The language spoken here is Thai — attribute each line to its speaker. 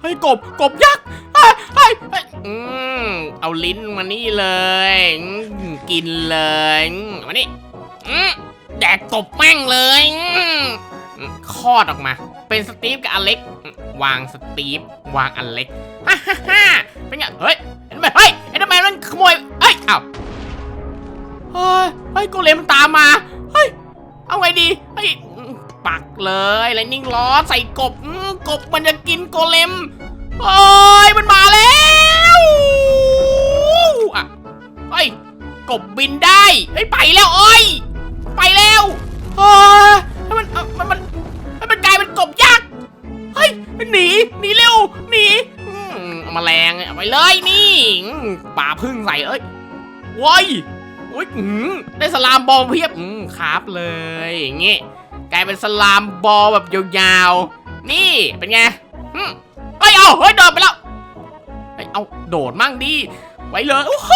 Speaker 1: เฮ้ยกบกบยักษ์เฮ้ยเฮ้ยเฮ้ยอืมเอาลิ้นมานี่เลยอืมกินเลยอืมมานี่อืมแดกกบแม่งเลยอืมอืมคลอดออกมา เป็นสตีฟกับอเล็กอืมวางสตีฟวางอเล็กฮ่าฮ่าฮ่าเป็นไงเฮ้ยเห็นไหมเฮ้ยเห็นไมมันขโมยเฮ้ยเอ้าเฮ้ยเฮ้ยโกเลมมันตามมาเฮ้ย เอาไงดีเฮ้ยปักเลยไลนิ่งล้อใส่กบอืม กบมันจะกินโกเลมเฮ้ยมันมาแล้วอะเฮ้ยกบบินได้เฮ้ยไปแล้วเอ้ยไปแล้วเฮ้ยให้มันมันมันให้มันกลายเป็นกบยักษ์เฮ้ยหนีหนีเร็วหนีอืมามาแรงเอาไปเลยนี่ป่าพึ่งใส่เอ้ยโว้ยโอ้ยได้สลามบอลเพียบอืมครับเลยอย่างงี้ กลายเป็นสลามบอลแบบยาวๆ นี่เป็นไงอืมเฮ้ยเอาเฮ้ยโดดไปแล้วเฮ้ยเอาโดดมั่งดี ไว้เลยโอ้โห